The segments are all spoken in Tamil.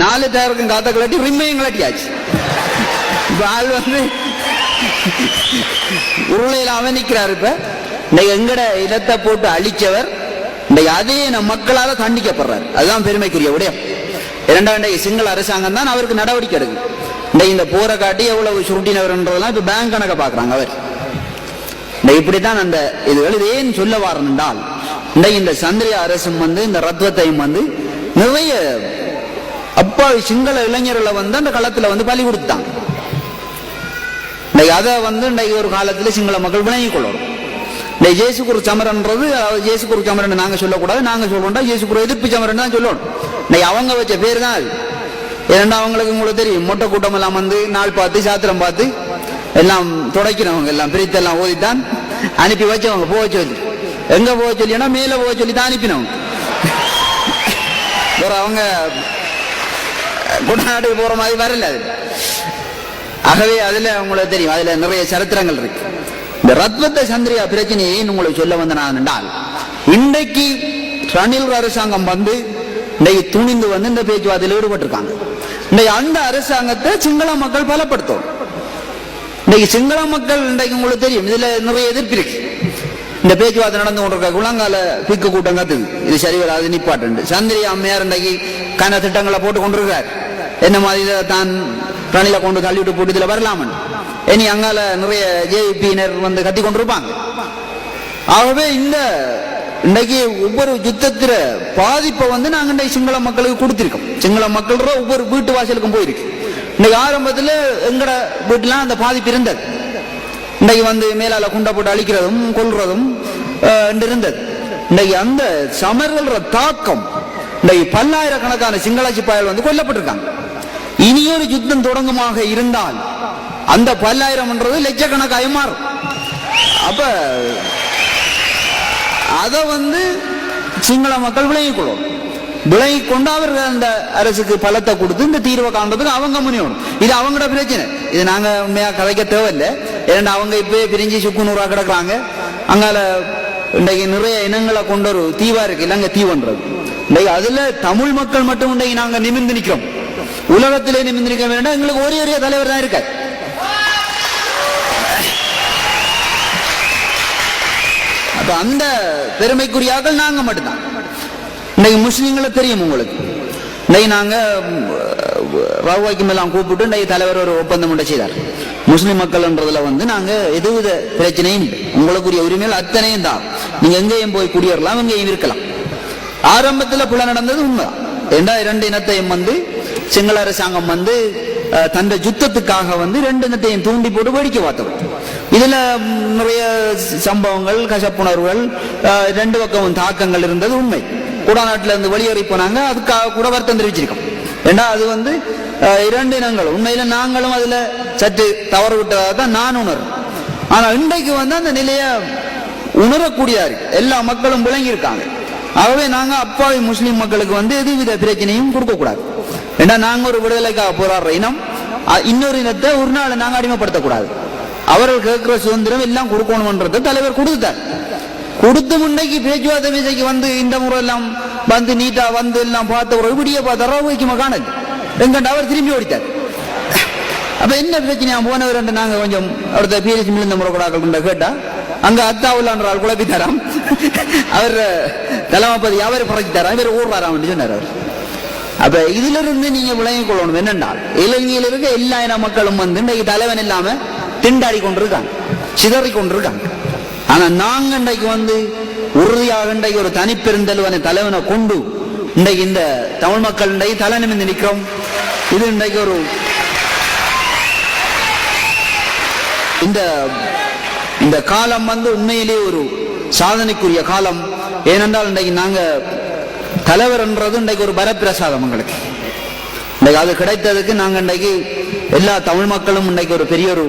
நாலு டயருக்கும் காத்த கலட்டி ரிம்மையும் கலட்டியாச்சு. பால் வந்து உருளையில் அவனிக்கிறார் இப்ப. இன்னைக்கு எங்கட இனத்தை போட்டு அழிச்சவர் இன்னைக்கு அதே நம் மக்களால தண்டிக்கப்படுறாரு. அதுதான் பெருமைக்குரிய விடயம் இரண்டாம் இன்றைக்கு சிங்கள அரசாங்கம் தான் அவருக்கு நடவடிக்கை எடுக்குது. இன்னைக்கு இந்த போரை காட்டி எவ்வளவு சுருட்டினவர்ன்றதெல்லாம் இப்ப பேங்க் கணக்க பாக்குறாங்க அவர். இந்த இப்படித்தான் அந்த இதுகள் இது ஏன் சொல்ல வாரன் என்றால் இந்த சந்திரியா அரசும் வந்து இந்த ரத்வத்தையும் வந்து நிறைய அப்பா சிங்கள இளைஞர்களை வந்து அந்த களத்துல வந்து பலி கொடுத்தாங்க இன்னைக்கு அதை வந்து இன்னைக்கு ஒரு காலத்துல சிங்கள மக்கள் விளங்கிக் கொள்ளணும். இந்த ஜேசுகுரு சமரன்றது அதாவது ஜேசுகுரு சமரன் நாங்க சொல்லக்கூடாது நாங்க சொல்றோம்டா ஜேசுகுரு எதிர்ப்பு சமரன் தான் சொல்லணும். இன்னைக்கு அவங்க வச்ச பேர் தான் அது. ஏன்னா அவங்களுக்கு உங்களுக்கு தெரியும் மொட்டை கூட்டம் எல்லாம் வந்து நாள் பார்த்து சாத்திரம் பார்த்து எல்லாம் துடைக்கிறவங்க எல்லாம் பிரித்தெல்லாம் ஓதித்தான் அனுப்பி வச்சவங்க போக சொல்லி. எங்க போக சொல்லினா மேல போக சொல்லி தான் அனுப்பினவங்க. அவங்க குடநாடு போற மாதிரி வரல அது. ஆகவே அதுல உங்களுக்கு தெரியும். அதுல நிறைய சரித்திரங்கள் இருக்கு. இந்த ரத்வத்த சந்திரியா பிரச்சனையை உங்களுக்கு சொல்ல வந்த நான் என்றால் இன்றைக்கு ரணில் அரசாங்கம் வந்து இன்றைக்கு துணிந்து வந்து இந்த பேச்சுவார்த்தையில் ஈடுபட்டிருக்காங்க. இன்றைக்கு அந்த அரசாங்கத்தை சிங்கள மக்கள் பலப்படுத்தும். இன்னைக்கு சிங்கள மக்கள் இன்றைக்கு உங்களுக்கு தெரியும். இதுல நிறைய எதிர்ப்பு இருக்கு. இந்த பேச்சுவார்த்தை நடந்து கொண்டிருக்க குளங்கால பிக்கு கூட்டம் கத்துது. இது சரி வராது நிப்பாட்டு சந்திரி அம்மையார் இன்றைக்கு கன திட்டங்களை போட்டு கொண்டிருக்கார் என்ன மாதிரி இதை தான் ரணில கொண்டு தள்ளிவிட்டு போட்டு இதுல வரலாமன். இனி அங்கால நிறைய ஜேபியினர் வந்து கத்தி கொண்டிருப்பாங்க. ஆகவே இந்த இன்றைக்கு ஒவ்வொரு யுத்தத்தில பாதிப்பை வந்து நாங்க இன்றைக்கு சிங்கள மக்களுக்கு கொடுத்துருக்கோம். சிங்கள மக்கள் ஒவ்வொரு வீட்டு வாசலுக்கும் போயிருக்கு. இன்னைக்கு ஆரம்பத்துல எங்கட வீட்டுலாம் அந்த பாதிப்பு இருந்தது. இன்றைக்கு வந்து மேலால குண்டை போட்டு அழிக்கிறதும் கொல்றதும் அஹ், என்று இருந்தது இன்னைக்கு அந்த சமர்கள தாக்கம் இன்றைக்கு பல்லாயிரக்கணக்கான சிங்கள சிப்பாய்கள் வந்து கொல்லப்பட்டிருக்காங்க. இனியொரு யுத்தம் தொடங்குமாக இருந்தால் அந்த பல்லாயிரம்ன்றது லட்சக்கணக்காக மாறும். அப்ப அதை வந்து சிங்கள மக்கள் விளங்கிக்கொள்ளும் கொள்ளும் கொண்டு அவர்கள் அந்த அரசுக்கு பலத்தை கொடுத்து இந்த தீர்வை காண்றதுக்கு அவங்க முனியணும் இது அவங்களோட பிரச்சனை. இது நாங்க உண்மையா கதைக்க தேவையில்லை. ஏன்னா அவங்க இப்பயே பிரிஞ்சு சுக்குநூறா கிடக்குறாங்க. அங்கால இன்றைக்கு நிறைய இனங்களை கொண்ட ஒரு தீவா இருக்கு. இல்லைங்க தீவன்றது. இன்றைக்கு அதுல தமிழ் மக்கள் மட்டும் இன்றைக்கு நாங்க நிமிர்ந்து நிற்கிறோம் உலகத்திலே நிமிர்ந்து நிற்க வேண்டாம் எங்களுக்கு ஒரே ஒரே தலைவர் தான் இருக்கார். அப்ப அந்த பெருமைக்குரியாக்கள் நாங்க மட்டும்தான். இன்னைக்கு முஸ்லீம்களை தெரியும் உங்களுக்கு. இன்னைக்கு நாங்க ரவாய்க்கும் எல்லாம் கூப்பிட்டு இன்னைக்கு தலைவர் ஒரு ஒப்பந்தம் உண்டு செய்தார். முஸ்லிம் மக்கள்ன்றதுல வந்து நாங்க எதுவித பிரச்சனையும் உங்களுக்குரிய உரிமைகள் அத்தனையும் தான். நீங்க எங்கேயும் போய் குடியேறலாம் எங்கேயும் இருக்கலாம். ஆரம்பத்துல புல நடந்தது உண்மைதான் ரெண்டா இரண்டு இனத்தையும் வந்து சிங்கள அரசாங்கம் வந்து தந்த யுத்தத்துக்காக வந்து ரெண்டு இனத்தையும் தூண்டி போட்டு வேடிக்கை பார்த்தோம் இதுல நிறைய சம்பவங்கள் கசப்புணர்வுகள் ரெண்டு பக்கமும் தாக்கங்கள் இருந்தது உண்மை. குடாநாட்டில இருந்து வெளியேறி போனாங்க அதுக்காக கூட வருத்தம் தெரிவிச்சிருக்கோம். ஏண்டா அது வந்து இரண்டு இனங்கள். உண்மையில நாங்களும் அதுல சற்று தவறு விட்டதாக தான் நான் உணர்றேன். ஆனா இன்றைக்கு வந்து அந்த நிலையை உணரக்கூடியதா இருக்கு எல்லா மக்களும் விளங்கியிருக்காங்க. ஆகவே நாங்க அப்பாவி முஸ்லீம் மக்களுக்கு வந்து எதுவித பிரச்சனையும் கொடுக்க கூடாது ஏன்னா நாங்க ஒரு விடுதலைக்காக போராடுற இனம். இன்னொரு இனத்தை ஒரு நாள் நாங்க அடிமைப்படுத்தக்கூடாது. அவர்கள் கேட்கிற சுதந்திரம் எல்லாம் கொடுக்கணும்ன்றது தலைவர் கொடுத்தார் கொடுத்து முன்னைக்கு பேச்சுவார்த்தை விசைக்கு வந்து இந்த முறை எல்லாம் வந்து நீட்டா வந்து எல்லாம் பார்த்த ஒரு விடிய பார்த்த வைக்குமா காணது எங்கண்டு அவர் திரும்பி ஓடித்தார் அப்ப என்ன பிரச்சனையா? போனவர் என்று நாங்க கொஞ்சம் அவரது பீரிஸ் மிழுந்த முறைக்கூடாக்கள் கேட்டா அங்க அத்தாவுல்லான்ற ஆள் குழப்பி தராம் அவர் தலைமாப்பதி அவர் பறக்கி தராம் இவர் ஊர்றாராம் சொன்னார் அவர். அப்ப இதுல இருந்து நீங்க விளங்கிக் கொள்ளணும் என்னென்றால் இலங்கையில் இருக்க எல்லா இன மக்களும் வந்து இன்றைக்கு தலைவன் இல்லாம திண்டாடி கொண்டிருக்காங்க சிதறி கொண்டிருக்காங்க. ஆனா நாங்க இன்றைக்கு வந்து உறுதியாக இன்றைக்கு ஒரு தனிப்பெருந்தலைவனை தலைவனை கொண்டு இன்றைக்கு இந்த தமிழ் மக்கள் இன்றைக்கு தலைநிமிந்து நிற்கிறோம். இது இன்றைக்கு ஒரு இந்த இந்த காலம் வந்து உண்மையிலே ஒரு சாதனைக்குரிய காலம். ஏனென்றால் இன்றைக்கு நாங்க தலைவர்ன்றது இன்றைக்கு ஒரு பரப்பிரசாதம் எங்களுக்கு. இன்றைக்கு அது கிடைத்ததுக்கு நாங்க இன்றைக்கு எல்லா தமிழ் மக்களும் இன்றைக்கு ஒரு பெரிய ஒரு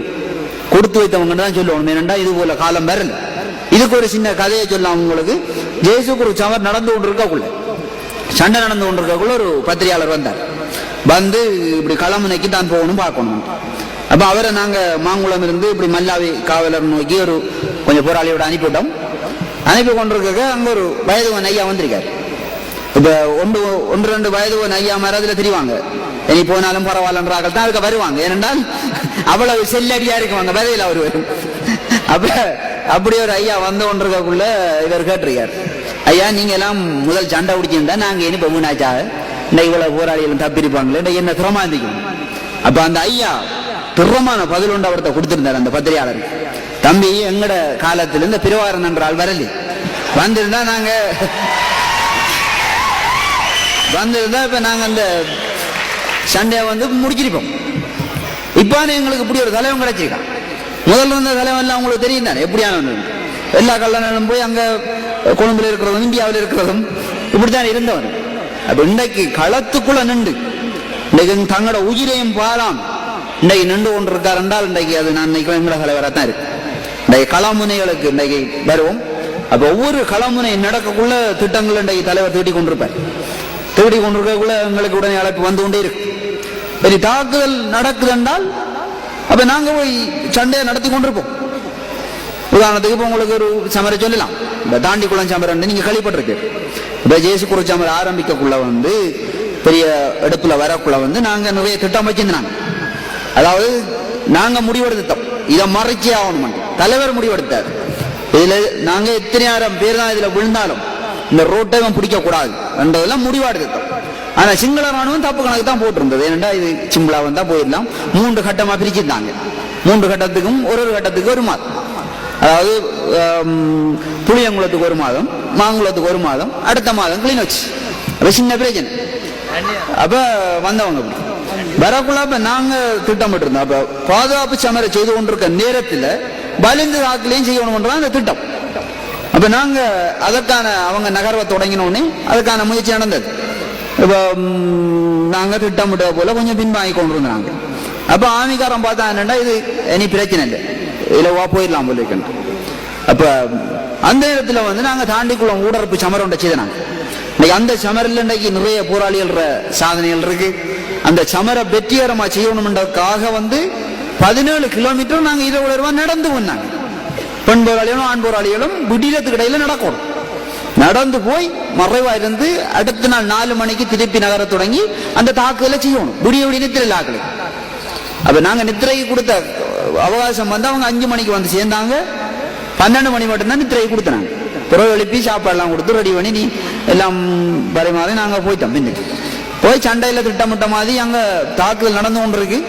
கொடுத்து வைத்தவங்க தான் சொல்லுவோம் ஏனென்றா இது போல காலம் வரல. இதுக்கு ஒரு சின்ன கதையை சொல்லலாம் உங்களுக்கு. ஜேசுக்கு ஒரு சமர் நடந்து கொண்டு இருக்கக்குள்ள சண்டை நடந்து கொண்டு இருக்கக்குள்ள ஒரு பத்திரிகையாளர் வந்தார். வந்து இப்படி களமுனைக்கு தான் போகணும் பார்க்கணும். அப்போ அவரை நாங்கள் மாங்குளம் இருந்து இப்படி மல்லாவி காவலர் நோக்கி ஒரு கொஞ்சம் போராளியோட அனுப்பிவிட்டோம். அனுப்பி கொண்டிருக்க அங்கே ஒரு வயது ஐயா வந்திருக்கார். இப்போ ஒன்று ஒன்று ரெண்டு வயது ஒரு ஐயா அதில் தெரிவாங்க. இனி போனாலும் பரவாயில்லன்றார்கள் தான் அதுக்கு வருவாங்க. ஏனென்றால் அவ்வளவு செல்லடியாக இருக்குவாங்க. விதையில் அவர். வரும் அப்போ அப்படி ஒரு ஐயா வந்து கொண்டிருக்கக்குள்ள இவர் கேட்டிருக்கார். ஐயா நீங்கள் எல்லாம் முதல் சண்டை பிடிச்சிருந்தா நாங்கள் இனி பொம்முனாச்சா இந்த இவ்வளவு போராளிகளும் தப்பிருப்பாங்களே இந்த என்ன திறமாந்திக்கும் அப்ப அந்த ஐயா திறமான பதில் ஒன்று அவர்கிட்ட கொடுத்திருந்தார் அந்த பத்திரிகையாளர் தம்பி எங்கட காலத்துல இந்த பிரவாரன் என்றால் வரலி. வந்திருந்தா நாங்க வந்திருந்தா இப்ப நாங்க அந்த சண்டையை வந்து முடிச்சிருப்போம். இப்பான எங்களுக்கு இப்படி ஒரு தலைவன் கிடைச்சிருக்கான் முதல்ல இருந்த தலைவன் எல்லாம் உங்களுக்கு தெரியும் தானே? எப்படியான எல்லா கல்லணையிலும் போய் அங்க கொழும்புல இருக்கிறதும் இந்தியாவில் இருக்கிறதும் இப்படித்தான் இருந்தவன். அப்ப இன்றைக்கு களத்துக்குள்ள நின்று. இன்னைக்கு தங்களோட உயிரையும் பாலாம் இன்னைக்கு நின்று கொண்டு இருக்கார் என்றால் இன்றைக்கு அது நான் இன்னைக்கு எங்களோட தலைவராக தான் இருக்கு. இன்றைக்கு களமுனைகளுக்கு இன்றைக்கு வருவோம். அப்ப ஒவ்வொரு களமுனை நடக்கக்குள்ள திட்டங்கள் இன்றைக்கு தலைவர் தீட்டி கொண்டிருப்பார். தேடி கொண்டிருக்கக்குள்ள எங்களுக்கு உடனே அழைப்பு வந்து கொண்டே இருக்கு. சரி தாக்குதல் நடக்குது என்றால் அப்ப நாங்க போய் சண்டையை நடத்தி கொண்டிருப்போம். உதாரணத்துக்கு இப்ப உங்களுக்கு ஒரு சமரை சொல்லலாம் இந்த தாண்டி தாண்டிக்குளம் வந்து நீங்க கேள்விப்பட்டிருக்கு. இப்ப ஜேசு சமரம் ஆரம்பிக்கக்குள்ள வந்து பெரிய இடத்துல வரக்குள்ள வந்து நாங்க நிறைய திட்டம் வச்சிருந்தாங்க. அதாவது நாங்க முடிவெடுத்தோம் இதை மறைச்சி ஆகணும் தலைவர் முடிவெடுத்தார். இதுல நாங்க எத்தனையாயிரம் பேர் தான் இதுல விழுந்தாலும் இந்த ரோட்டை பிடிக்க கூடாது என்றதெல்லாம் முடிவெடுத்தோம் ஆனா சிங்கள ராணுவம் தப்பு கணக்கு தான் போட்டிருந்தது. ஏன்னா இது சிம்பிளா வந்தா போயிடலாம். மூன்று கட்டமா பிரிச்சிருந்தாங்க. மூன்று கட்டத்துக்கும் ஒரு ஒரு கட்டத்துக்கு ஒரு மாதம். அதாவது புளியங்குளத்துக்கு ஒரு மாதம் மாங்குளத்துக்கு ஒரு மாதம் அடுத்த மாதம் கிளிநொச்சி அப்ப சின்ன பிரச்சனை. அப்ப வந்தவங்க வரக்குள்ள அப்ப நாங்க திட்டமிட்டிருந்தோம். அப்போ அப்ப பாதுகாப்பு சமரை செய்து கொண்டிருக்க நேரத்தில் பலிந்து தாக்கலையும் செய்யணும்ன்றது அந்த திட்டம். அப்ப நாங்க அதற்கான அவங்க நகர்வை தொடங்கினோடனே அதுக்கான முயற்சி நடந்தது. இப்போ நாங்கள் நாங்க திட்டமிட்ட போல கொஞ்சம் பின்வாங்கி கொண்டு இருந்தாங்க அப்போ ஆமிகாரம் பார்த்தா என்னென்னா இது இனி பிரச்சனை இல்லை. இலவா போயிடலாம் போல அப்போ அந்த இடத்துல வந்து நாங்கள் தாண்டிக்குளம் ஊடரப்பு சமரம் ஒன்றை செய்தனாங்க இன்னைக்கு அந்த சமரில் இன்னைக்கு நிறைய போராளிகள் சாதனைகள் இருக்கு. அந்த சமரை வெற்றிகரமாக செய்யணும்ன்றதுக்காக வந்து பதினேழு கிலோமீட்டர் நாங்கள் இருபது ரூபா நடந்து வந்தாங்க. பெண் போராளிகளும் ஆண் போராளிகளும் விடியத்துக்கு இடையில நடக்கணும். நடந்து போய் மறைவா இருந்து அடுத்த நாள் நாலு மணிக்கு திருப்பி நகர தொடங்கி அந்த தாக்குதலை செய்யணும். விடிய விடிய நித்திரையில் ஆக்கலை அப்ப நாங்க நித்திரைக்கு கொடுத்த அவகாசம் வந்து அவங்க அஞ்சு மணிக்கு வந்து சேர்ந்தாங்க. பன்னெண்டு மணி மட்டும்தான் நித்திரையை கொடுத்தாங்க பிறகு எழுப்பி சாப்பாடுலாம் கொடுத்து ரெடி பண்ணி நீ எல்லாம் பரிமாறி நாங்கள் போயிட்டோம். பின்னுக்கு போய் சண்டையில் திட்டமிட்ட மாதிரி அங்கே தாக்குதல் நடந்து கொண்டிருக்கு.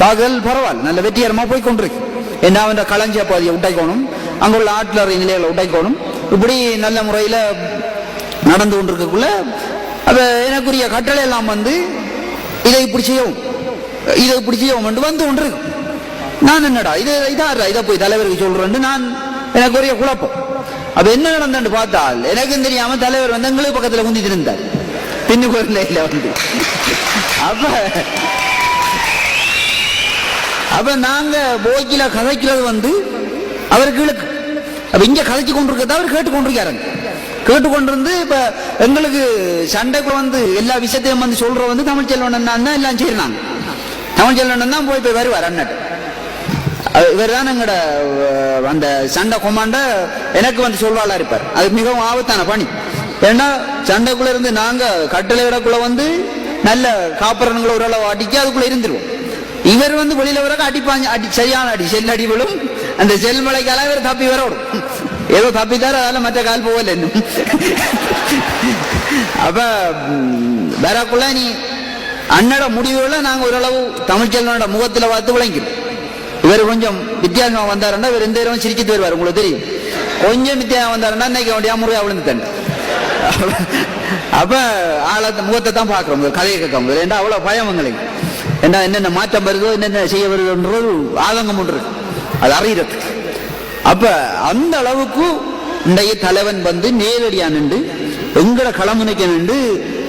தாக்குதல் பரவாயில்ல. நல்ல வெற்றிகரமாக போய் கொண்டிருக்கு. என்ன அவன் களஞ்சிய பாதியை உடைக்கணும். அங்கே உள்ள ஆட்லர் நிலைகளை உடைக்கணும். இப்படி நல்ல முறையில் நடந்து கொண்டிருக்கக்குள்ள அப்போ எனக்குரிய கட்டளை எல்லாம் வந்து இதை இப்படி செய்யவும் இதை இப்படி செய்யவும் வந்து கொண்டிருக்கு. நான் என்னடா? இது இதா இதை போய் தலைவருக்கு சொல்றேன் நான் எனக்கு ஒரே குழப்பம். அப்ப என்ன நடந்தன்னு பார்த்தால் எனக்கும் தெரியாம தலைவர் வந்து எங்களுக்கு பக்கத்துல குந்திட்டு இருந்தார். பின்னு ஒரு லைன்ல வந்து. அப்ப அப்ப நாங்க போக்கில கதைக்கிறது வந்து அவருக்கு இழுக்கு அப்ப இங்க கதைச்சு கொண்டிருக்கிறத அவர் கேட்டு கொண்டிருக்காருங்க கேட்டு கொண்டிருந்து இப்ப எங்களுக்கு சண்டைக்குள்ள வந்து எல்லா விஷயத்தையும் வந்து சொல்ற வந்து தமிழ் செல்வன் தான் எல்லாம் செய்யறாங்க. தமிழ் செல்வன் தான் போய் போய் வருவார் அண்ணன். இவர் தான் எங்கட அந்த சண்டை கொமாண்ட எனக்கு வந்து சொல்வாளா இருப்பார். அது மிகவும் ஆபத்தான பணி. ஏன்னா சண்டைக்குள்ள இருந்து நாங்க கட்டளை இடக்குள்ள வந்து நல்ல காப்பரன்களை ஓரளவு அடிக்க அதுக்குள்ள இருந்துருவோம். இவர் வந்து வெளியில வர அடிப்பாங்க அடி சரியான அடி செல் அடி விழும். அந்த செல் மலைக்கால இவர் தப்பி வரணும் ஏதோ தப்பித்தாரு அதால மற்ற கால் போகல இன்னும். அப்ப வேறக்குள்ள நீ அண்ணட முடிவுகளை நாங்க ஓரளவு தமிழ்ச்செல்வனோட முகத்துல பார்த்து விளங்கிறோம் இவர் கொஞ்சம் வித்தியாசமா வந்தாருன்னா இவர் எந்த நேரமும் சிரிச்சிட்டு வருவார் உங்களுக்கு தெரியும். கொஞ்சம் வித்தியாசம் வந்தாருன்னா இன்னைக்கு அவன் முறையா விழுந்துட்டேன் அப்ப ஆள முகத்தை தான் பாக்குறோம் கதையை கேட்க முடியாது ஏன்னா அவ்வளவு பயம் எங்களுக்கு? ஏன்னா என்னென்ன மாற்றம் வருதோ என்னென்ன செய்ய வருதுன்றது ஆதங்கம் ஒன்று அது அறியறதுக்கு. அப்ப அந்த அளவுக்கு இன்றைய தலைவன் வந்து நேரடியா நின்று எங்கட களமுனைக்க நின்று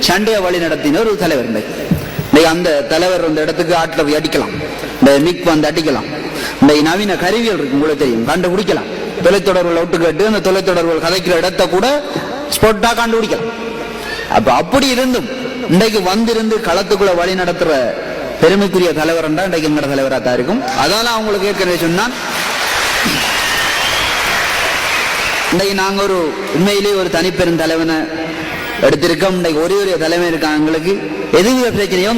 சண்டையை வழி நடத்தின ஒரு தலைவர் இன்றைக்கு. இன்றைக்கு அந்த தலைவர் அந்த இடத்துக்கு ஆட்டில் போய் அடிக்கலாம். இந்த மிக் வந்து அடிக்கலாம். இந்த நவீன கருவிகள் இருக்கு உங்களுக்கு தெரியும். கண்டுபிடிக்கலாம் தொலைத்தொடர்புகள் ஒட்டு கேட்டு அந்த தொலைத்தொடர்புகள் கதைக்கிற இடத்தை கூட ஸ்பொட்டா கண்டுபிடிக்கலாம். அப்ப அப்படி இருந்தும் இன்றைக்கு வந்திருந்து களத்துக்குள்ள வழி நடத்துற பெருமைக்குரிய தலைவர் என்றா இன்றைக்கு எங்கட தலைவரா தான் இருக்கும். அதால அவங்களுக்கு ஏற்கனவே சொன்னான். இன்றைக்கு நாங்க ஒரு உண்மையிலே ஒரு தனிப்பெரும் தலைவனை எடுத்திருக்கோம். இன்றைக்கு ஒரே ஒரு தலைமை இருக்காங்க எங்களுக்கு. எதுவித பிரச்சனையோ